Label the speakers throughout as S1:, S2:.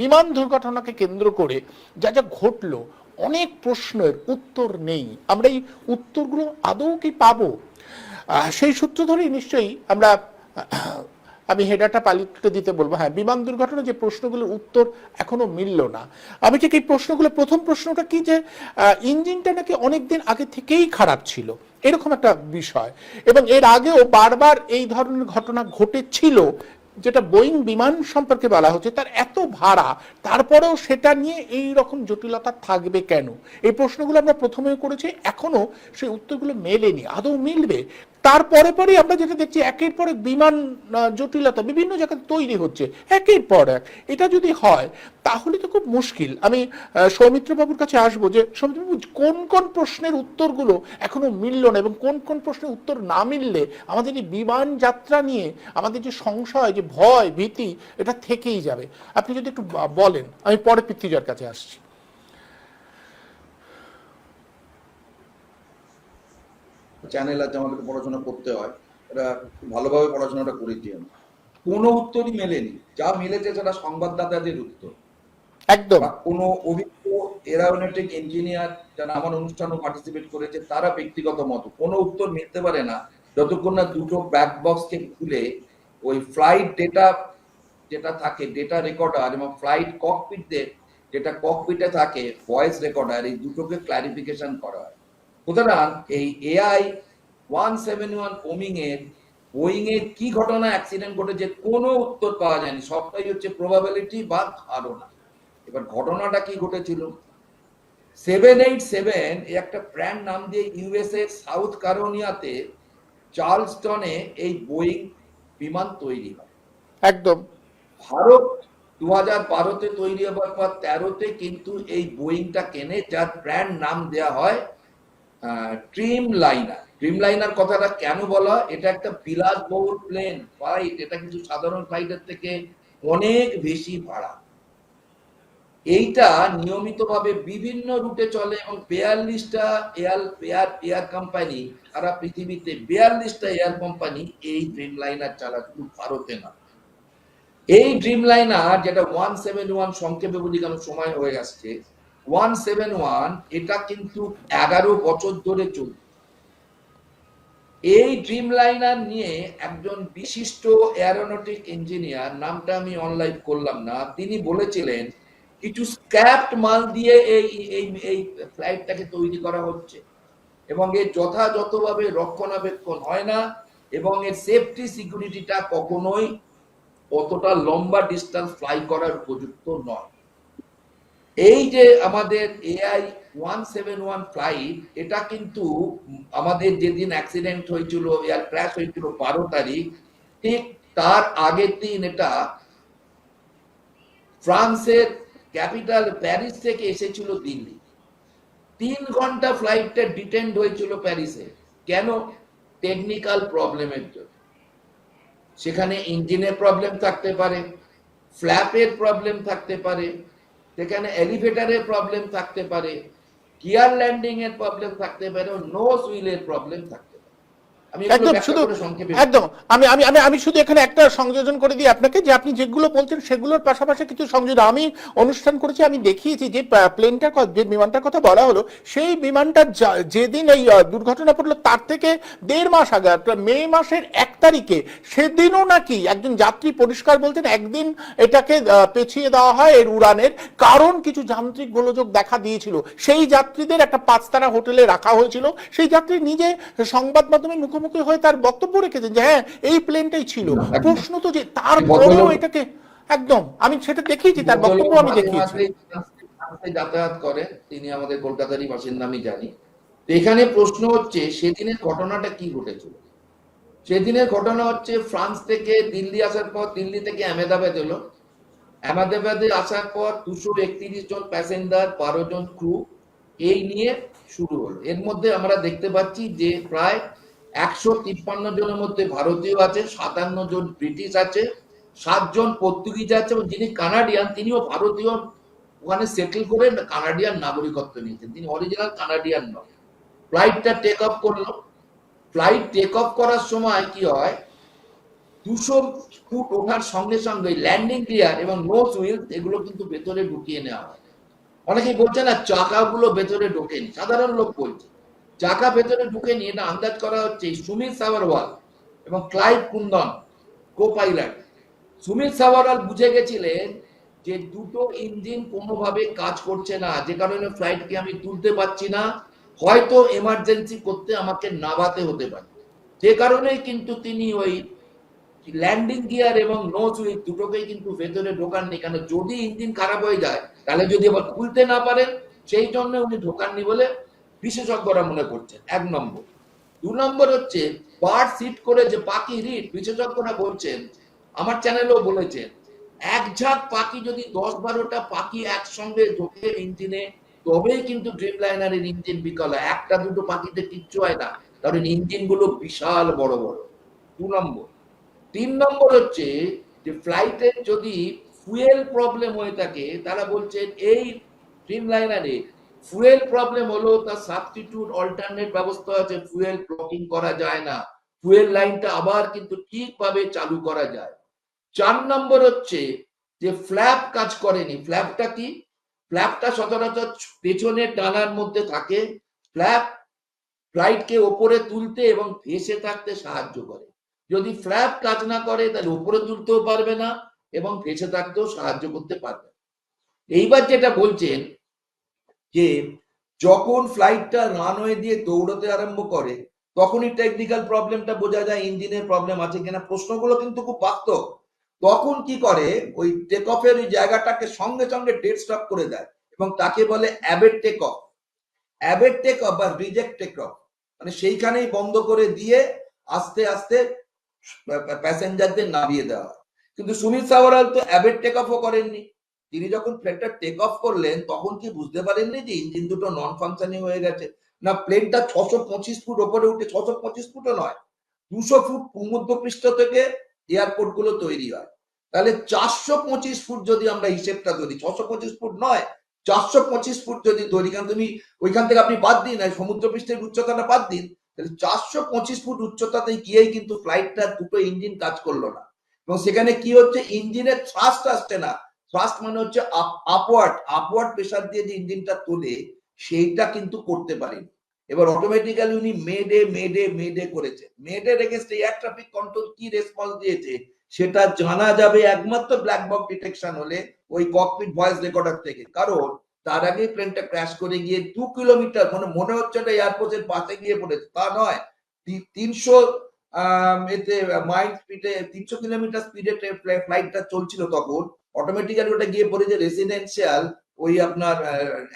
S1: বিমান দুর্ঘটনাকে কেন্দ্র করে যা যা ঘটলো, অনেক প্রশ্নের উত্তর নেই। আমরা এই উত্তরগুলো আদৌ কি পাবো? সেই সূত্র ধরেই নিশ্চয়ই আমরা, আমি হেডাটা পালিত দিতে বলব। হ্যাঁ বিমান দুর্ঘটনা যে প্রশ্নগুলোর উত্তর এখনও মিলল না। আমি ঠিক এই প্রশ্নগুলো, প্রথম প্রশ্নটা কি যে ইঞ্জিনটা নাকি অনেকদিন আগে থেকেই খারাপ ছিল? এরকম একটা বিষয়। এবং এর আগেও বারবার এই ধরনের ঘটনা ঘটেছিল যেটা বোয়িং বিমান সম্পর্কে বলা হচ্ছে, তার এত ভাড়া, তারপরেও সেটা নিয়ে এই রকম জটিলতা থাকবে কেন? এই প্রশ্নগুলো আমরা প্রথমে করেছি এখনও সেই উত্তরগুলো মেলেনি। আদৌ মিলবে? তারপরে পরে আমরা যেটা দেখছি একের পর এক বিমান জটিলতা বিভিন্ন জায়গায় তৈরি হচ্ছে। একের পর এক। এটা যদি হয় তাহলে তো খুব মুশকিল। আমি আহ, সৌমিত্র বাবুর কাছে আসব যে সৌমিত্র বাবু কোন কোন প্রশ্নের উত্তরগুলো এখনও মিলল না এবং কোন কোন প্রশ্নের উত্তর না মিললে আমাদের এই বিমান যাত্রা নিয়ে আমাদের যে সংশয় যে ভয় ভীতি এটা থেকেই যাবে। আপনি যদি একটু বলেন। আমি পরে পৃথ্বীজার কাছে আসছি।
S2: চ্যানেল আছে আমাদেরকে পড়াশোনা করতে হয়। এটা ভালোভাবে পড়াশোনাটা করেছি আমি কোনো উত্তরই মেলেনি। যা মিলেছে সেটা সংবাদদাতাদের উত্তর।
S1: একদম।
S2: কোনো অভিজ্ঞ এরাওনটিক ইঞ্জিনিয়ার যারা আমার অনুষ্ঠানে পার্টিসিপেট করেছে তারা ব্যক্তিগত মত। কোনো উত্তর মিলতে পারে না। যতক্ষণ না দুটো ব্যাক বক্সকে খুলে ওই ফ্লাইট ডেটা যেটা থাকে ডেটা রেকর্ডার এবং ফ্লাইট ককপিটদের যেটা ককপিটে থাকে ভয়েস রেকর্ডার এই দুটোকে ক্লারিফিকেশন করা হয়। সুতরাং এই এআই ওয়ান সেভেন ওয়ান ওমিং এর বোয়িং এর কি ঘটনা অ্যাক্সিডেন্ট ঘটেছে কোনো উত্তর পাওয়া যায়নি। সবটাই হচ্ছে প্রবাবিলিটি বা ধারণা। এবার ঘটনাটা কি ঘটেছিল? সেভেন এইট সেভেন একটা ব্র্যান্ড নাম দিয়ে ইউএসএ সাউথ কারোনিয়াতে চার্লসটনে এই বোয়িং বিমান তৈরি হয়।
S1: একদম।
S2: ভারত দু হাজার বারোতে তৈরি হবার পর তেরোতে কিন্তু এই বোয়িংটা কেনে যার ব্র্যান্ড নাম দেয়া হয় ড্রিম লাইনার ড্রিম লাইনার কথাটা কেন বলা এটা একটা বিলাসবহুল প্লেন ফ্লাইট এটা কিন্তু সাধারণ ফ্লাইটের থেকে অনেক বেশি ভাড়া। এইটা নিয়মিতভাবে বিভিন্ন রুটে চলে এবং বিয়াল্লিশটা এয়ার এয়ার এয়ার কোম্পানি সারা পৃথিবীতে বিয়াল্লিশটা এয়ার কোম্পানি এই ড্রিম লাইনার চালা শুধু ভারতে না। এই ড্রিম লাইনার যেটা ওয়ান সেভেন ওয়ান সংক্ষেপে বলি কেন সময় হয়ে আসছে ওয়ান সেভেন ওয়ান এটা কিন্তু এগারো বছর ধরে চলছে। এই ড্রিম লাইনার নিয়ে একজন বিশিষ্ট এয়ারোনটিক ইঞ্জিনিয়ার নামটা আমি অনলাইন করলাম না, তিনি বলেছিলেন, কিছু স্ক্র্যাপড মাল দিয়ে এই এই এই ফ্লাইটটাকে তৈরি করা হচ্ছে এবং এর যথাযথভাবে রক্ষণাবেক্ষণ হয় না এবং এর সেফটি সিকিউরিটিটা কখনোই অতটা লম্বা ডিস্টেন্স ফ্লাই করার উপযুক্ত নয়। এই যে আমাদের AI one seven one flight এটা কিন্তু আমাদের যেদিন অ্যাক্সিডেন্ট হয়েছিল এয়ার ক্র্যাশ হয়েছিল বারো তারিখ, ঠিক তার আগের দিন এটা ফ্রান্সের ক্যাপিটাল প্যারিস থেকে এসেছিল দিল্লি। তিন ঘণ্টা ফ্লাইটটা ডিটেন্ড হয়েছিল প্যারিসে। কেন? টেকনিক্যাল প্রবলেমের জন্য। সেখানে ইঞ্জিনের প্রবলেম থাকতে পারে ফ্ল্যাপের প্রবলেম থাকতে পারে সেখানে এলিভেটারের প্রবলেম থাকতে পারে গিয়ার ল্যান্ডিং এর প্রবলেম থাকতে পারে নো সুইলের প্রবলেম থাকতে
S1: একদম শুধু একদম আমি আমি আমি আমি শুধু এখানে একটা সংযোজন করে দিই আপনাকে যে আপনি যেগুলো বলছেন সেগুলোর পাশাপাশি কিছু সংযোজন আমি অনুষ্ঠান করেছি আমি দেখিয়েছি যে প্লেনটার যে বিমানটার কথা বলা হলো সেই বিমানটা যেদিন এই দুর্ঘটনা পড়ল তার থেকে দেড় মাস আগে মে মাসের এক তারিখে সেদিনও নাকি একজন যাত্রী পরিষ্কার বলছেন একদিন এটাকে পেছিয়ে দেওয়া হয় এর উড়ানের কারণ কিছু যান্ত্রিক গোলযোগ দেখা দিয়েছিল। সেই যাত্রীদের একটা পাঁচতারা হোটেলে রাখা হয়েছিল। সেই যাত্রী নিজে সংবাদ মাধ্যমে মুখোমুখি হয়ে তার বক্তব্য রেখেছেন যে হ্যাঁ এই প্লেনটাই ছিল। প্রশ্ন তো যে তারপরেও এটাকে একদম আমি সেটা দেখিয়েছি তার বক্তব্য আমি দেখিয়েছি।
S2: যাতায়াত করেন তিনি আমাদের কলকাতারই বাসিন্দা আমি জানি। তো এখানে প্রশ্ন হচ্ছে সেদিনের ঘটনাটা কি ঘটেছিল সেদিনের ঘটনা হচ্ছে ফ্রান্স থেকে দিল্লি আসার পর দিল্লি থেকে আহমেদাবাদ এলো। আহমেদাবাদে আসার পর দুশো একত্রিশ জন প্যাসেঞ্জার বারো জন ক্রু এই নিয়ে শুরু হলো। এর মধ্যে আমরা দেখতে পাচ্ছি যে প্রায় একশো তিপ্পান্ন জনের মধ্যে ভারতীয় আছে, সাতান্ন জন ব্রিটিশ আছে সাতজন পর্তুগিজ আছে এবং যিনি কানাডিয়ান, তিনিও ভারতীয়। ওখানে সেটেল করে কানাডিয়ান নাগরিকত্ব নিয়েছেন। তিনি অরিজিনাল কানাডিয়ান নয় ফ্লাইটটা টেক অফ করল। ফ্লাইট টেক অফ করার সময় কি হয়? দুশো ফুট ওঠার সঙ্গে সঙ্গে ল্যান্ডিং গিয়ার এবং নোজ হুইল এগুলো কিন্তু ভেতরে ঢুকিয়ে নেওয়া হয়। অনেকেই বলছে না, চাকাগুলো ভেতরে ঢোকেনি। সাধারণ লোক বলছে। চাকা ভেতরে ঢুকে নিয়ে এটা আন্দাজ করা হচ্ছে সুমিত সাভারওয়াল এবং Clive Kunder co pilot Sumit Sabharwal বুঝে গেছিলেন যে দুটো ইঞ্জিন কোনোভাবে কাজ করছে না, যে কারণে ফ্লাইটকে আমি তুলতে পারছি না, হয়তো এমার্জেন্সি করতে আমাকে নাবাতে হতে পারে। যে কারণেই কিন্তু তিনি ওই ল্যান্ডিং গিয়ার এবং নো সুইচ দুটোকেই কিন্তু ভেতরে ঢোকাননি কেন যদি ইঞ্জিন খারাপ হয়ে যায়, তাহলে যদি আবার খুলতে না পারেন, সেই জন্য উনি ঢোকাননি বলে বিশেষজ্ঞরা মনে করছেন, এক নম্বর। দু নম্বর হচ্ছে পার সিট করে যে পাখি রিট, বিশেষজ্ঞরা বলছেন, আমার চ্যানেলেও বলেছেন এক ঝাঁক পাখি যদি দশ বারোটা পাখি একসঙ্গে ঢোকে ইঞ্জিনে, তবেই কিন্তু ড্রিম লাইনারের ইঞ্জিন বিকল হয়। একটা দুটো পাখিতে কিচ্ছু হয় না, কারণ ইঞ্জিনগুলো বিশাল বড় বড়। দু নম্বর। তিন নম্বর হচ্ছে যে ফ্লাইটের যদি ফুয়েল প্রবলেম হয়ে থাকে, তারা বলছেন, এই ড্রিম লাইনারে ফুয়েল প্রবলেম হলো তার সাবস্টিটিউট অল্টারনেট ব্যবস্থা আছে ফুয়েল ব্লকিং করা যায় না। ফুয়েল লাইনটা আবার কিন্তু ঠিকভাবে চালু করা যায়। চার নম্বর হচ্ছে যে ফ্ল্যাপ কাজ করেনি। ফ্ল্যাপটা কি? ফ্ল্যাপটা সচরাচর পেছনের ডানার মধ্যে থাকে। ফ্ল্যাপ ফ্লাইটকে ওপরে তুলতে এবং ভেসে থাকতে সাহায্য করে। যদি ফ্ল্যাপ কাজ না করে, তাহলে উপরে তুলতেও পারবে না এবং ভেসে থাকতেও সাহায্য করতে পারবে। এইবার যেটা বলছেন যে যখন ফ্লাইটটা রানওয়ে দিয়ে দৌড়তে আরম্ভ করে, তখনই টেকনিক্যাল প্রবলেমটা বোঝা যায় ইঞ্জিনের প্রবলেম আছে কিনা, প্রশ্নগুলো কিন্তু খুব বাস্তব। তখন কি করে? ওই টেক অফের ওই জায়গাটাকে সঙ্গে সঙ্গে ডেড স্টপ করে দেয় এবং তাকে বলে abort take off abort take off বা রিজেক্ট টেক অফ মানে সেইখানেই বন্ধ করে দিয়ে আস্তে আস্তে প্যাসেঞ্জারদের নামিয়ে দেওয়া। কিন্তু সুমিত সাওয়ারাল তো অ্যাবেট টেক অফও করেননি। তিনি যখন প্লেনটা টেক অফ করলেন, তখন কি বুঝতে পারেননি যে ইঞ্জিন দুটো নন ফাংশনিং হয়ে গেছে? না প্লেনটা ছশো পঁচিশ ফুট ওপরে উঠে, ছশো পঁচিশ ফুটও নয়, দুশো ফুট ভূমধ্যপৃষ্ঠ থেকে এয়ারপোর্টগুলো তৈরি হয়। তাহলে চারশো পঁচিশ ফুট যদি আমরা হিসেবটা ধরি, ছশো পঁচিশ ফুট নয়, চারশো পঁচিশ ফুট যদি ধরি, কারণ তুমি ওইখান থেকে আপনি বাদ দিন, আর সমুদ্র পৃষ্ঠের উচ্চতাটা বাদ দিন, তাহলে চারশো পঁচিশ ফুট উচ্চতাতে গিয়েই কিন্তু ফ্লাইটটা দুটো ইঞ্জিন কাজ করল না। এবং সেখানে কি হচ্ছে? ইঞ্জিনের থ্রাস্ট আসছে না। থ্রাস্ট মানে হচ্ছে আপওয়ার্ড আপওয়ার্ড প্রেসার দিয়ে যে ইঞ্জিনটা তোলে, সেইটা কিন্তু করতে পারেনি। এবার অটোমেটিক্যালি উনি মেডে মেডে মেডে করেছে। Mayday against air traffic control কি রেসপন্স দিয়েছে, সেটা জানা যাবে একমাত্র ব্ল্যাক বক্স ডিটেকশন হলে ওই ককপিট ভয়েস রেকর্ডার থেকে। কারণ তার আগে প্লেনটা ক্র্যাশ করে গিয়ে দু কিলোমিটার মানে মনে হচ্ছে এটা এয়ারপোর্টের পাশে গিয়ে পড়েছে। তা নয় তিনশো এতে মাইল স্পিডে তিনশো কিলোমিটার স্পিডে ফ্লাইটটা চলছিল তখন। অটোমেটিক্যালি ওটা গিয়ে পড়েছে রেসিডেন্সিয়াল ওই আপনার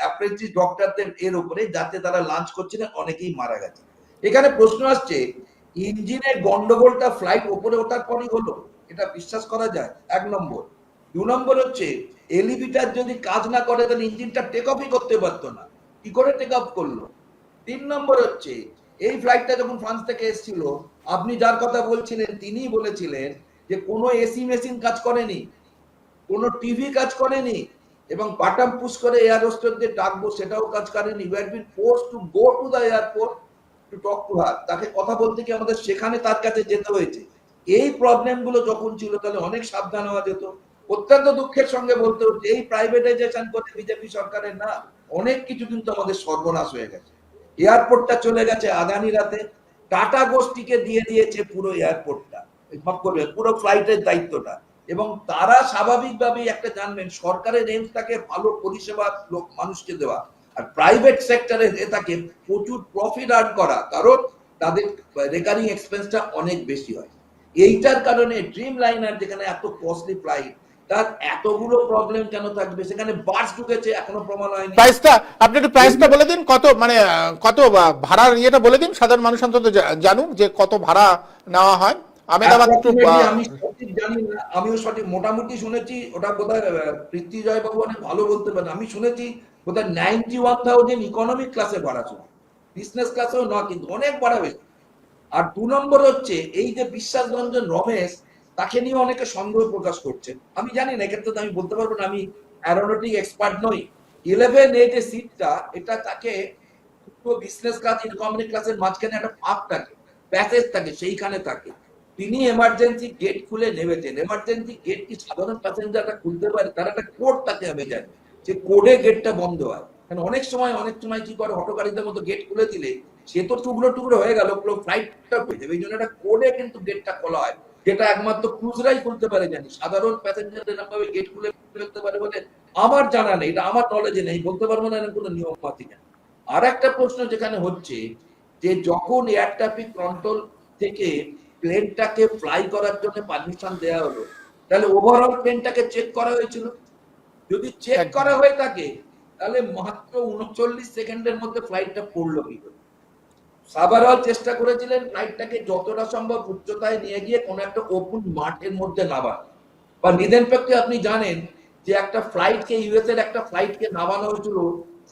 S2: অ্যাপ্রেন্টিস ডক্টরদের এর উপরে যাতে তারা লাঞ্চ করছে না, অনেকেই মারা গেছে। এখানে প্রশ্ন আসছে, ইঞ্জিনের গন্ডগোলটা ফ্লাইট ওপরে ওঠার পরই হলো? এটা বিশ্বাস করা যায়? এক নম্বর। দু নম্বর হচ্ছে এলিভেটর যদি কাজ না করে, তাহলে ইঞ্জিনটা টেক অফই করতে পারতো না। কি করে টেক অফ করল? তিন নম্বর হচ্ছে, এই ফ্লাইটটা যখন ফ্রান্স থেকে এসেছিল, আপনি যার কথা বলছিলেন, তিনিই বলেছিলেন যে কোনো এসি মেশিন কাজ করেনি। কোনো টিভি কাজ করেনি এবং বাটাম পুশ করে এয়ার হোস্টেসদের ডাকবো, সেটাও কাজ করেনি। You been force to go to the airport to talk to her তাকে কথা বলতে কি আমাদের সেখানে তার কাছে যেতে হয়েছে। এই প্রবলেমগুলো যখন ছিল, তাহলে অনেক সাবধান হওয়া যেত। অত্যন্ত দুঃখের সঙ্গে বলতে হচ্ছে, এই প্রাইভেটাইজেশন করে বিজেপি সরকারের না, অনেক কিছু কিন্তু আমাদের সর্বনাশ হয়ে গেছে। এয়ারপোর্টটা চলে গেছে আদানি রাতে। টাটা গোষ্ঠীকে দিয়ে দিয়েছে পুরো এয়ারপোর্টটা মাফ করবে পুরো ফ্লাইটের দায়িত্বটা। এবং তারা স্বাভাবিকভাবেই একটা জানবেন, সরকারের এমস থাকে ভালো পরিষেবা লোক, মানুষকে দেওয়া। আর প্রাইভেট সেক্টরে থাকে প্রচুর প্রফিট আর্ন করা, কারণ তাদের রেকারিং এক্সপেন্সটা অনেক বেশি হয়। এইটার কারণে ড্রিম লাইনার যেখানে এত কস্টলি ফ্লাইট তার এতগুলো প্রবলেম কেন থাকবে? সেখানে বাস ঢুকেছে, এখনও প্রমাণ হয়নি।
S1: প্রাইসটা আপনি একটু প্রাইসটা বলে দিন, কত মানে কত ভাড়ার ইয়েটা বলে দিন, সাধারণ মানুষ অন্তত জানুক যে কত ভাড়া নেওয়া হয়। আমেদাবাদ
S2: আমি সঠিক জানি না আমিও সঠিক মোটামুটি শুনেছি ওটা বোধহয় পৃথ্বীজয় বাবু অনেক ভালো বলতে পারেন আমি শুনেছি বোধহয় নাইনটি ওয়ান থাউজেন্ড ইকোনমিক ক্লাসে ভাড়া ছিল বিজনেস ক্লাসেও না কিন্তু অনেক ভাড়া বেশি। আর দু নম্বর হচ্ছে এই যে বিশ্বাসরঞ্জন রমেশ তাকে নিয়ে অনেকে সন্দেহ প্রকাশ করছে। আমি জানি না এক্ষেত্রে তো আমি বলতে পারব না আমি অ্যারোনটিক এক্সপার্ট নই। ইলেভেন এ যে সিটটা এটা তাকে বিজনেস ক্লাস ইকোনমিক ক্লাসের মাঝখানে একটা ফাঁক থাকে প্যাসেজ থাকে সেইখানে থাকে। তিনি এমার্জেন্সি গেট খুলে নেমেছেন। এমার্জেন্সি গেট কি সাধারণ প্যাসেঞ্জাররা খুলতে পারে? তার একটা কোড তাকে হবে যায় যে কোডে গেটটা বন্ধ হয়। কারণ অনেক সময় অনেক সময় কি করে? অটো মতো গেট খুলে দিলে সে তো টুকরো টুকরো হয়ে গেল, পুরো ফ্লাইটটা পেয়ে যাবে। এই জন্য একটা কোডে কিন্তু গেটটা খোলা হয়। যেটা একমাত্র ক্রুজরাই খুলতে পারে, জানি। সাধারণ প্যাসেঞ্জারদের এরকম ভাবে গেট খুলে ফেলতে পারে বলে আমার জানা নেই, এটা আমার নলেজে নেই, বলতে পারব না এরকম কোনো নিয়ম পাতি না আর একটা প্রশ্ন যেখানে হচ্ছে, যে যখন এয়ার ট্রাফিক কন্ট্রোল থেকে প্লেনটাকে ফ্লাই করার জন্য পারমিশন দেওয়া হলো। তাহলে ওভারঅল প্লেনটাকে চেক করা হয়েছিল। যদি চেক করা হয়ে থাকে তাহলে মাত্র উনচল্লিশ সেকেন্ডের মধ্যে ফ্লাইটটা পড়ল কি করে? সাবারওয়াল চেষ্টা করেছিলেন ফ্লাইটটাকে যতটা সম্ভব উচ্চতায় নিয়ে গিয়ে কোনো একটা ওপেন মাঠের মধ্যে নামান বা নিদেন পক্ষে আপনি জানেন যে একটা ফ্লাইটকে ইউএস এর একটা ফ্লাইটকে নামানো হয়েছিল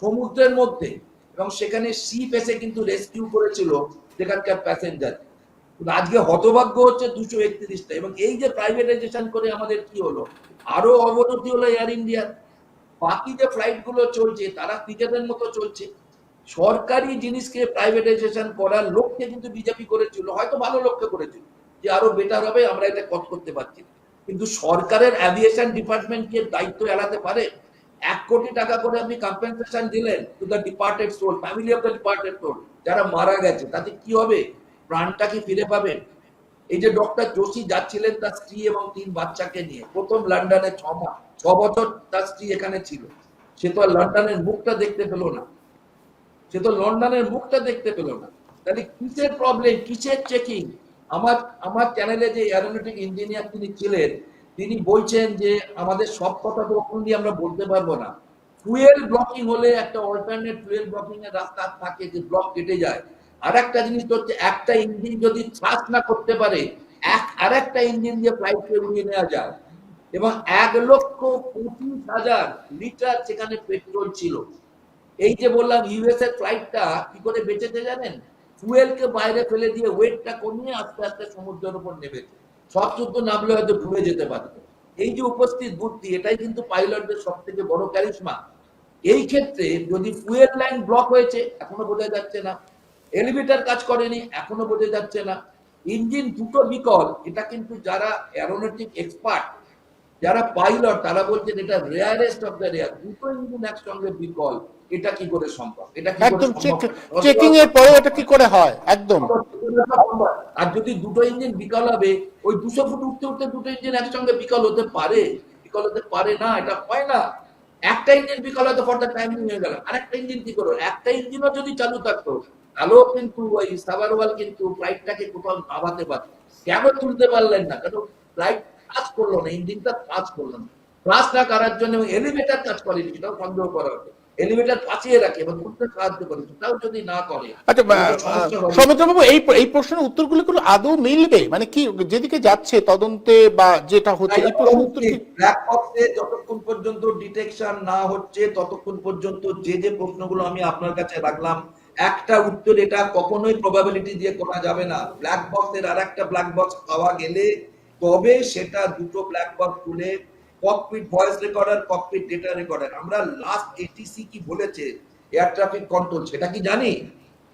S2: সমুদ্রের মধ্যে এবং সেখানে শিপ এসে কিন্তু রেস্কিউ করেছিল সেখানকার প্যাসেঞ্জার আজকে হতভাগ্য হচ্ছে দুশো একত্রিশটা। এবং এই যে প্রাইভেটাইজেশন করে আমাদের কি হলো? আরও অবনতি হলো এয়ার ইন্ডিয়ার বাকি যে ফ্লাইটগুলো চলছে, তারা ক্রিকেটের মতো চলছে। সরকারি জিনিসকে প্রাইভেটাইজেশন করার লক্ষ্যে কিন্তু বিজেপি করেছিল, হয়তো ভালো লক্ষ্যে করেছিল, যে আরও বেটার হবে, আমরা এটা কত করতে পারছি। কিন্তু সরকারের অ্যাভিয়েশন ডিপার্টমেন্ট কি দায়িত্ব এড়াতে পারে? এক কোটি টাকা করে আপনি কম্পেনসেশন দিলেন to the departed soul family of the departed soul যারা মারা গেছে, তাতে কি হবে? প্রাণটা কি ফিরে পাবেন? এই যে ডক্টর যোশী যাচ্ছিলেন তার স্ত্রী এবং তিন বাচ্চাকে নিয়ে, প্রথম লন্ডনে ছ মাস ছ বছর তার স্ত্রী এখানে ছিল। সে তো আর লন্ডনের মুখটা দেখতে পেল না। সে তো লন্ডনের মুখটা দেখতে পেল না। তাহলে কিসের প্রবলেম কিসের চেকিং আমার আমার চ্যানেলে যে অ্যারোনটিক ইঞ্জিনিয়ার তিনি ছিলেন, তিনি বলছেন যে আমাদের সব কথা তো ওখান দিয়ে আমরা বলতে পারব না। ফুয়েল ব্লকিং হলে একটা অল্টারনেট ফুয়েল ব্লকিং এর রাস্তা থাকে যে ব্লক কেটে যায়। আর একটা জিনিস হচ্ছে, একটা ইঞ্জিন যদি সার্চ না করতে পারে, এক আর একটা ইঞ্জিন দিয়ে ফ্লাইটকে উড়িয়ে নেওয়া যায়। এবং এক লক্ষ পঁচিশ হাজার লিটার সেখানে পেট্রোল ছিল। এই যে বললাম ইউএস এর ফ্লাইটটা কি করে বেঁচেছে জানেন? ফুয়েলকে বাইরে ফেলে দিয়ে ওয়েটটা কমিয়ে আস্তে আস্তে সমুদ্রের উপর নেমেছে। সব যুদ্ধ নামলে হয়তো ডুবে যেতে পারত। এই যে উপস্থিত বুদ্ধি, এটাই কিন্তু পাইলটদের সব থেকে বড় ক্যারিশমা এই ক্ষেত্রে যদি ফুয়েল লাইন ব্লক হয়েছে, এখনও বোঝা যাচ্ছে না। এলিভেটর কাজ করেনি এখনও বোঝা যাচ্ছে না। ইঞ্জিন দুটো বিকল এটা কিন্তু যারা অ্যারোনটিক এক্সপার্ট যারা পাইলট তারা বলছেন এটা রেয়ারেস্ট অফ দ্য রেয়ার দুটো ইঞ্জিন একসঙ্গে বিকল এটা কি করে সম্ভব? এটা কি
S1: একদম চেকিং এর পরে এটা কি করে হয়? একদম।
S2: আর যদি দুটো ইঞ্জিন বিকল হবে ওই দুশো ফুট উঠতে উঠতে দুটো ইঞ্জিন একসঙ্গে বিকল হতে পারে। বিকল হতে পারে না এটা হয় না। একটা ইঞ্জিন বিকল হতে ফর দ্য টাইমিং হয়ে গেল। আর একটা ইঞ্জিন কি করো একটা ইঞ্জিনও যদি চালু থাকতো তাহলেও কিন্তু ওই সাবারওয়াল কিন্তু ফ্লাইটটাকে কোথাও নামাতে পারত কেন তুলতে পারলেন না? কারণ ফ্লাইট কাজ করল না? ইঞ্জিনটা কাজ করল না। ক্লাস না করার জন্য এলিভেটর কাজ করেনি সেটাও সন্দেহ করা হতো এলিভেটর পাঠিয়ে রাখে এবং তুলতে সাহায্য করে সেটাও যদি না করে
S1: আচ্ছা। এই এই প্রশ্নের উত্তরগুলো কোনো আদৌ মিলবে? মানে কি যেদিকে যাচ্ছে তদন্তে বা যেটা হচ্ছে এই প্রশ্নের উত্তর
S2: ব্ল্যাক বক্সে যতক্ষণ পর্যন্ত ডিটেকশন না হচ্ছে ততক্ষণ পর্যন্ত যে যে প্রশ্নগুলো আমি আপনার কাছে রাখলাম একটা উত্তর এটা কখনোই প্রবাবিলিটি দিয়ে করা যাবে না। ব্ল্যাক বক্সের আর একটা ব্ল্যাক বক্স পাওয়া গেলে তবে সেটা দুটো ব্ল্যাক বক্স খুলে cockpit voice recorder cockpit data recorder আমরা লাস্ট এটিসি কি বলেছে? এয়ার ট্রাফিক কন্ট্রোল সেটা কি জানি?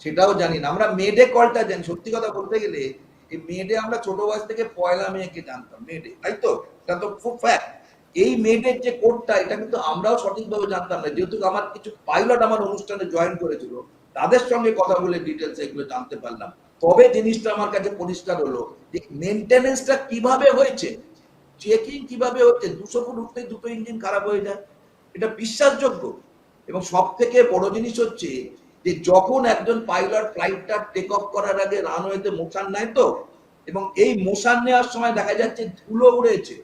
S2: সেটাও জানি না। আমরা মেডে কলটা জানি। সত্যি কথা বলতে গেলে এই মেডে আমরা ছোট বয়স থেকে পয়লা মেয়েকে জানতাম, মেডে। তাই তো? এটা তো খুব ফ্যাক্ট এই মেডের যে কোডটা এটা কিন্তু আমরাও সঠিকভাবে জানতাম না। যেহেতু আমার কিছু পাইলট আমার অনুষ্ঠানে জয়েন করেছিল তাদের সঙ্গে কথা বলে ডিটেলস এগুলো জানতে পারলাম। তবে জিনিসটা আমার কাছে পরিষ্কার হলো যে মেনটেনেন্সটা কীভাবে হয়েছে? চেকিং কীভাবে হচ্ছে? দুশো ফুট উঠতে দুটো ইঞ্জিন খারাপ হয়ে যায়। এটা বিশ্বাসযোগ্য। এবং সব থেকে বড় জিনিস হচ্ছে যে যখন একজন পাইলট ফ্লাইটটা টেক অফ করার আগে রানওয়েতে মোশান নেয় তো, এবং এই মোশন নেওয়ার সময় দেখা যাচ্ছে ধুলো উড়েছে।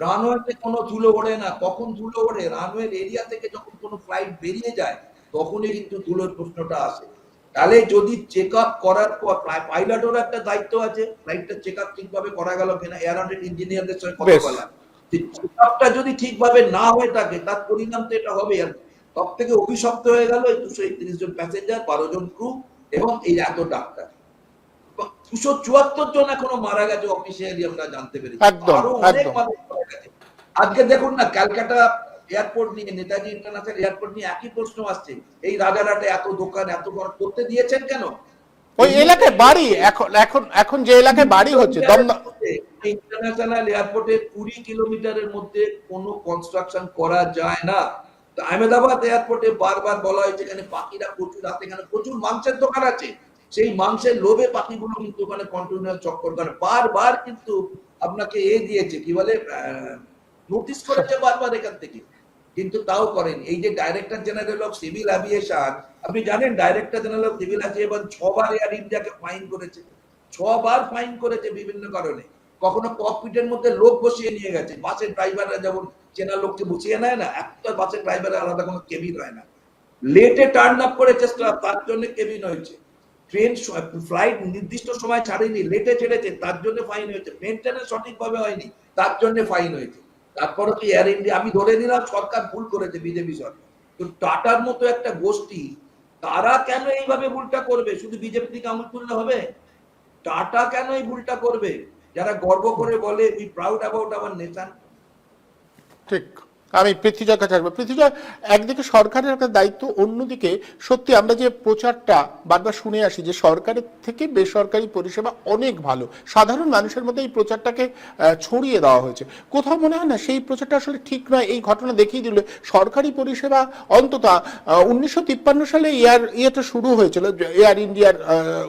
S2: রানওয়েতে কোনো ধুলো ওড়ে না। কখন ধুলো ওড়ে? রানওয়ের এরিয়া থেকে যখন কোনো ফ্লাইট বেরিয়ে যায় তখনই কিন্তু ধুলোর প্রশ্নটা আসে। তাহলে যদি চেক আপ করার পর পাইলটেরও একটা দায়িত্ব আছে ফ্লাইটটা চেক আপ ঠিকভাবে করা গেল কিনা এয়ারোনটিক ইঞ্জিনিয়ারদের সঙ্গে কথা। বলা। চেক আপটা যদি ঠিকভাবে না হয়ে থাকে তার পরিণাম তো এটা হবে আর সব থেকে অভিশপ্ত হয়ে গেল এই দুশো একত্রিশ জন প্যাসেঞ্জার বারো জন ক্রু এবং এই এত ডাক্তার। দুশো চুয়াত্তর জন এখনও মারা গেছে অফিসিয়ালি আমরা জানতে পেরেছি। আরও অনেক মানুষ মারা গেছে। আজকে দেখুন না ক্যালকাটা এয়ারপোর্ট নিয়ে নেতাজি ইন্টারন্যাশনাল এয়ারপোর্ট নিয়ে একই প্রশ্ন আসছে। এই রাজারহাটে এত দোকান এত ঘর করতে দিয়েছেন কেন?
S1: ওই এলাকায় বাড়ি এখন এখন এখন যে এলাকায় বাড়ি হচ্ছে
S2: ইন্টারন্যাশনাল এয়ারপোর্টে কুড়ি কিলোমিটারের মধ্যে কোনো কনস্ট্রাকশন করা যায় না। তো আহমেদাবাদ এয়ারপোর্টে বারবার বলা হয়েছে এখানে পাখিরা প্রচুর রাতে এখানে প্রচুর মাংসের দোকান আছে। সেই মাংসের লোভে পাখিগুলো কিন্তু ওখানে কন্টিনিউয়াস চক্কর করে। বারবার কিন্তু আপনাকে এ দিয়েছে কি বলে নোটিশ করেছে বারবার এখান থেকে। কিন্তু তাও করেন। এই যে director general of civil aviation আপনি জানেন director general of civil aviation ছবার air ইন্ডিয়াকে ফাইন করেছে। ছবার ফাইন করেছে বিভিন্ন কারণে। কখনো ককপিটের মধ্যে লোক বসিয়ে নিয়ে গেছে। বাসের ড্রাইভাররা যেমন চেনা লোককে বসিয়ে নেয় না, একটা বাসের ড্রাইভারের আলাদা কোনো কেবিন হয় না। লেটে টার্ন আপ করেছে তার জন্য কেবিন হয়েছে। ট্রেন ফ্লাইট নির্দিষ্ট সময় ছাড়েনি লেটে ছেড়েছে, তার জন্য ফাইন হয়েছে। মেনটেন্যান্স সঠিকভাবে হয়নি, তার জন্য ফাইন হয়েছে। তারপরে তো এয়ার ইন্ডিয়া আমি ধরে নিলাম সরকার ভুল করেছে বিজেপি সরকার। তো টাটার মতো একটা গোষ্ঠী, তারা কেন এইভাবে ভুলটা করবে? শুধু বিজেপি থেকে আমল তুললে হবে? টাটা কেন এই ভুলটা করবে? যারা গর্ব করে বলে we proud about our nation
S1: ঠিক। আমি পৃথ্বীজয়ের কাছে আসব। পৃথ্বীজয় একদিকে সরকারের একটা দায়িত্ব, অন্যদিকে সত্যি আমরা যে প্রচারটা বারবার শুনে আসি যে সরকারের থেকে বেসরকারি পরিষেবা অনেক ভালো। সাধারণ মানুষের মধ্যে এই প্রচারটাকে ছড়িয়ে দেওয়া হয়েছে। কোথাও মনে হয় না সেই প্রচারটা আসলে ঠিক নয়। এই ঘটনা দেখিয়ে দিল সরকারি পরিষেবা অন্তত উনিশশো তিপ্পান্ন সালে এয়ার ইয়েটা শুরু হয়েছিল এয়ার ইন্ডিয়ার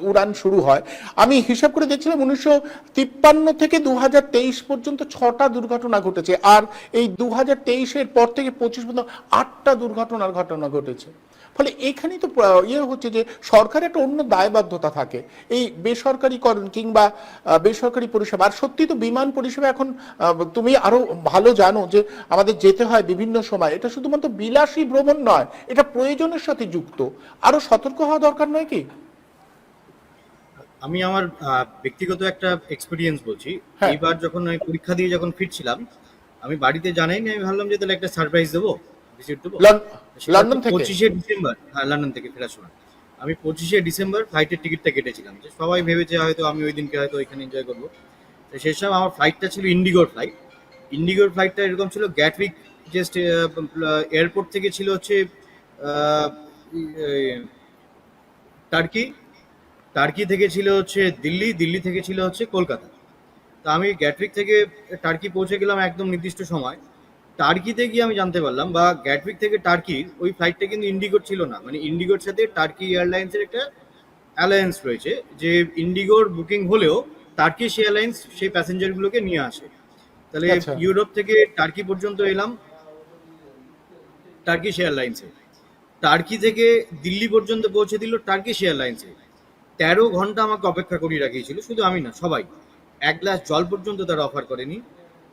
S1: উড়ান শুরু হয়। আমি হিসাব করে দেখছিলাম উনিশশো তিপ্পান্ন থেকে দু হাজার তেইশ পর্যন্ত ছটা দুর্ঘটনা ঘটেছে। আর এই দু হাজার তেইশ তেইশের পর থেকে পঁচিশ পর্যন্ত আটটা দুর্ঘটনার ঘটনা ঘটেছে। ফলে এখানেই তো ইয়ে হচ্ছে যে সরকারের একটা অন্য দায়বদ্ধতা থাকে। এই বেসরকারিকরণ কিংবা বেসরকারি পরিষেবা। আর সত্যি তো বিমান পরিষেবা এখন তুমি আরও ভালো জানো যে আমাদের যেতে হয় বিভিন্ন সময়। এটা শুধুমাত্র বিলাসী ভ্রমণ নয় এটা প্রয়োজনের সাথে যুক্ত। আরও সতর্ক হওয়া দরকার নয় কি?
S3: আমি আমার ব্যক্তিগত একটা এক্সপিরিয়েন্স বলছি।
S1: হ্যাঁ।
S3: এইবার যখন আমি পরীক্ষা দিয়ে যখন ফিরছিলাম আমি বাড়িতে জানাইনি আমি ভাবলাম যে তাহলে একটা সারপ্রাইজ দেবো ভিজিট দেবো।
S1: লন্ডন থেকে?
S3: পঁচিশে ডিসেম্বর হ্যাঁ লন্ডন থেকে ফেরার সময়। আমি পঁচিশে ডিসেম্বর ফ্লাইটের টিকিটটা কেটেছিলাম যে সবাই ভেবেছে হয়তো আমি ওই দিনকে হয়তো ওইখানে এনজয় করব। তো সেই সময় আমার ফ্লাইটটা ছিল ইন্ডিগোর ফ্লাইট ইন্ডিগোর ফ্লাইটটা এরকম ছিল গ্যাটউইক যে এয়ারপোর্ট থেকে ছিল হচ্ছে টার্কি টার্কি থেকে ছিল হচ্ছে দিল্লি দিল্লি থেকে ছিল হচ্ছে কলকাতা। তা আমি গ্যাটউইক থেকে টার্কি পৌঁছে গেলাম একদম নির্দিষ্ট সময়। টার্কিতে গিয়ে আমি জানতে পারলাম বা গ্যাটউইক থেকে টার্কির ওই ফ্লাইটটা কিন্তু ইন্ডিগোর ছিল না। মানে ইন্ডিগোর সাথে টার্কি এয়ারলাইন্সের একটা অ্যালায়েন্স রয়েছে যে ইন্ডিগোর বুকিং হলেও টার্কিশ এয়ারলাইন্স সেই প্যাসেঞ্জারগুলোকে নিয়ে আসে। তাহলে
S1: আচ্ছা।
S3: ইউরোপ থেকে টার্কি পর্যন্ত এলাম টার্কিশ এয়ারলাইন্সে টার্কি থেকে দিল্লি পর্যন্ত পৌঁছে দিল টার্কিশ এয়ারলাইন্সে তেরো ঘণ্টা আমাকে অপেক্ষা করিয়ে রাখিয়েছিল শুধু আমি না সবাই। এক গ্লাস জল পর্যন্ত তারা অফার করেনি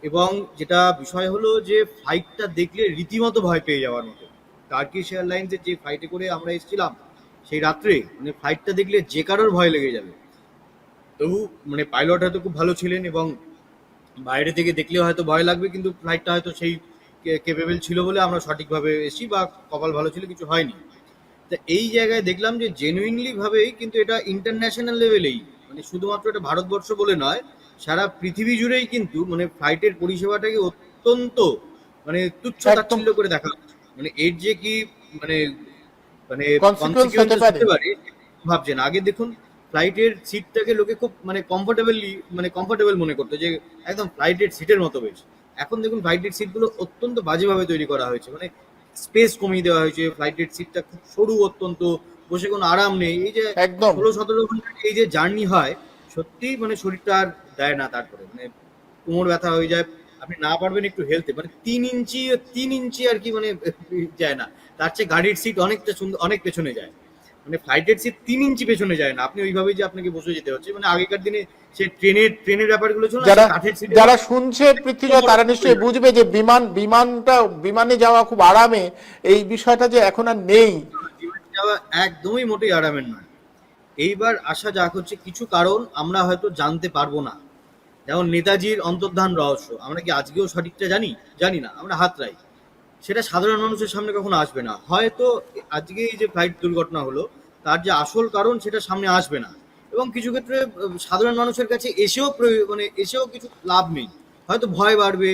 S3: এবং যেটা বিষয় হলো যে ফ্লাইটটা দেখলে রীতিমতো ভয় পেয়ে যাওয়ার মতো। টার্কিশ এয়ারলাইন্সের যে ফ্লাইটে করে আমরা এসেছিলাম, সেই রাত্রে মানে ফ্লাইটটা দেখলে যে কারোর ভয় লেগে যাবে। তবু মানে পাইলট হয়তো খুব ভালো ছিলেন এবং বাইরে থেকে দেখলে হয়তো ভয় লাগবে, কিন্তু ফ্লাইটটা হয়তো সেই কেপেবল ছিল বলে আমরা সঠিকভাবে এসেছি বা কপাল ভালো ছিল, কিছু হয়নি। তা এই জায়গায় দেখলাম যে জেনুইনলি ভাবেই কিন্তু এটা ইন্টারন্যাশনাল লেভেলেই মানে শুধুমাত্র এটা ভারতবর্ষ বলে নয় সারা পৃথিবী জুড়েই কিন্তু মানে ফ্লাইটের পরিষেবাটাকে অত্যন্ত মানে তুচ্ছ। তাচ্ছিল্য করে দেখা হচ্ছে। মানে এর যে কি মানে মানে।
S1: হতে পারে
S3: ভাবছেন আগে দেখুন ফ্লাইটের সিটটাকে লোকে খুব মানে কমফোর্টেবলি মানে কমফোর্টেবল মনে করতো যে একদম ফ্লাইটের সিটের মতো বেশ এখন দেখুন ফ্লাইটের সিটগুলো অত্যন্ত বাজেভাবে তৈরি করা হয়েছে মানে স্পেস কমিয়ে দেওয়া হয়েছে ফ্লাইটের সিটটা খুব সরু অত্যন্ত বসে কোনো আরাম নেই। এই যে
S1: একদম।
S3: ষোলো সতেরো ঘণ্টা এই যে জার্নি হয় সত্যি মানে শরীরটা আর দেয় না তারপরে। মানে কোমর ব্যথা হয়ে যায় আপনি না পারবেন একটু হেলতে মানে তিন ইঞ্চি তিন ইঞ্চি আর কি মানে যায় না। তার চেয়ে গাড়ির সিট অনেকটা সুন্দর অনেক পেছনে যায়। মানে ফ্লাইটের সিট তিন ইঞ্চি পেছনে যায় না। আপনি ওইভাবেই যে আপনাকে বসে যেতে হচ্ছে। মানে আগেকার দিনে সে ট্রেনের ট্রেনের ব্যাপারগুলো ছিল
S1: যারা যারা শুনছে পৃথ্বীজয় তারা নিশ্চয়ই বুঝবে যে বিমান বিমানটা বিমানে যাওয়া খুব আরামে। এই বিষয়টা যে এখন আর নেই।
S3: যাওয়া একদমই মোটেই আরামের নয়। এইবার আসা যাক হচ্ছে কিছু কারণ আমরা হয়তো জানতে পারব না। যেমন নেতাজির অন্তর্ধান রহস্য। আমরা কি আজকেও সঠিকটা জানি? জানি না, আমরা হাতরাই সেটা সাধারণ মানুষের সামনে কখনো আসবে না। হয়তো আজকে এই যে ফ্লাইট দুর্ঘটনা হলো, তার যে আসল কারণ সেটা সামনে আসবে না। এবং কিছু ক্ষেত্রে, সাধারণ মানুষের কাছে এসেও মানে এসেও কিছু লাভ নেই। হয়তো ভয় বাড়বে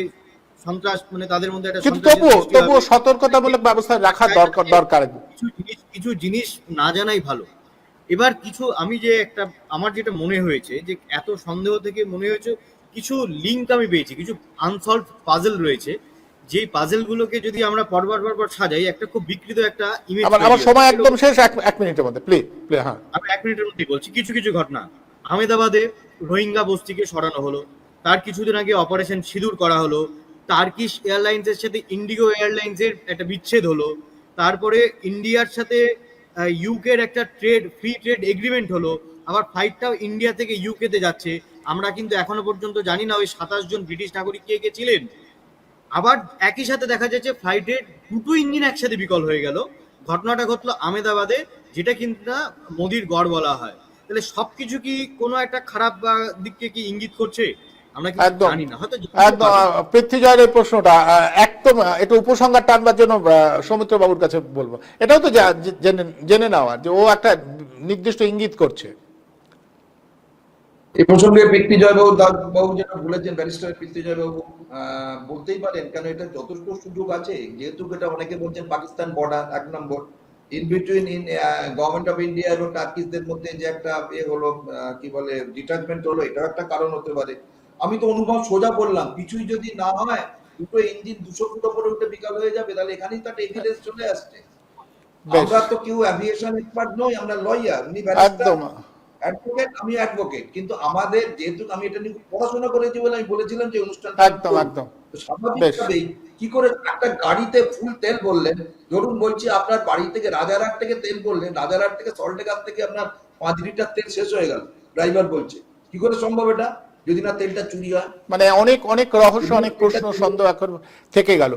S3: সন্ত্রাস মানে তাদের মধ্যে একটা
S1: কিন্তু তবুও তবুও সতর্কতামূলক ব্যবস্থা রাখা দরকার দরকার।
S3: কিছু জিনিস কিছু জিনিস না জানাই ভালো। এবার কিছু আমি যে একটা আমার যেটা মনে হয়েছে যে এত সন্দেহ থেকে মনে হয়েছে কিছু লিঙ্ক আমি পেয়েছি কিছু আনসলভ পাজেল রয়েছে। যেই পাজেল গুলোকে যদি আমরা পরপর পরপর সাজাই একটা খুব বিকৃত একটা ইমেজ
S1: আমার আমার সময় একদম শেষ এক মিনিটের মধ্যে প্লিজ প্লিজ হ্যাঁ।
S3: আমি এক মিনিটের মধ্যে বলছি কিছু কিছু ঘটনা। আহমেদাবাদে রোহিঙ্গা বস্তিকে সরানো হলো। তার কিছুদিন আগে অপারেশন সিঁদুর করা হলো। টার্কিশ এয়ারলাইন্সের সাথে ইন্ডিগো এয়ারলাইন্সের একটা বিচ্ছেদ হলো। তারপরে ইন্ডিয়ার সাথে ইউকের একটা ট্রেড ফ্রি ট্রেড এগ্রিমেন্ট হলো। আবার ফ্লাইটটাও ইন্ডিয়া থেকে ইউকেতে যাচ্ছে। আমরা কিন্তু এখনও পর্যন্ত জানি না ওই সাতাশ জন ব্রিটিশ নাগরিক কে কে ছিলেন। আবার একই সাথে দেখা যাচ্ছে ফ্লাইটের দুটো ইঞ্জিন একসাথে বিকল হয়ে গেল। ঘটনাটা ঘটলো আহমেদাবাদে যেটা কিন্তু না মোদির গড় বলা হয়। তাহলে সবকিছু কি কোনো একটা খারাপ দিককে কি ইঙ্গিত করছে?
S1: একদম।
S3: জানি না। হয়তো
S1: একদম পৃথ্বীজয়ের এই প্রশ্নটা একদম আহ, উপসংহার টানবার জন্য সৌমিত্র বাবুর কাছে বলব। এটাও তো জেনে জেনে নেওয়ার যে ও একটা নির্দিষ্ট ইঙ্গিত করছে।
S2: এই প্রসঙ্গে পিতৃজয় বাবু বাবু যেটা বলেছেন ব্যারিস্টার পিতৃজয় বাবু বলতেই পারেন কেন এটা যথেষ্ট সুযোগ আছে? যেহেতু এটা অনেকে বলছেন পাকিস্তান বর্ডার এক নম্বর। In between in government of India এবং টার্কিসদের মধ্যে যে একটা এ হলো কি বলে ডিটাচমেন্ট হলো এটাও একটা কারণ হতে পারে। আমি তো অনুভব সোজা বললাম কিছুই যদি না হয় দুটো ইঞ্জিন দুশো ফুট উপরে উঠে বিকাল হয়ে যাবে তাহলে এখানেই তার এভিডেন্স চলে আসছে। আমরা তো কেউ অ্যাভিয়েশন এক্সপার্ট নই আমরা লয়ার উনি
S1: একদম।
S2: অ্যাডভোকেট আমি অ্যাডভোকেট কিন্তু আমাদের যেহেতু আমি এটা নিয়ে পড়াশোনা করেছি বলে আমি বলেছিলাম যে অনুষ্ঠান
S1: একদম একদম।
S2: স্বাভাবিকভাবেই কি করে একটা গাড়িতে ফুল তেল বললেন ধরুন বলছি আপনার বাড়ি থেকে রাজারহাট থেকে তেল বললেন রাজারহাট থেকে সল্টেঘাট থেকে আপনার পাঁচ লিটার তেল শেষ হয়ে গেল ড্রাইভার বলছে। কি করে সম্ভব এটা? যদি না তেলটা চুরি হয়?
S1: মানে অনেক অনেক রহস্য অনেক প্রশ্ন সন্দেহ এখন থেকে গেল।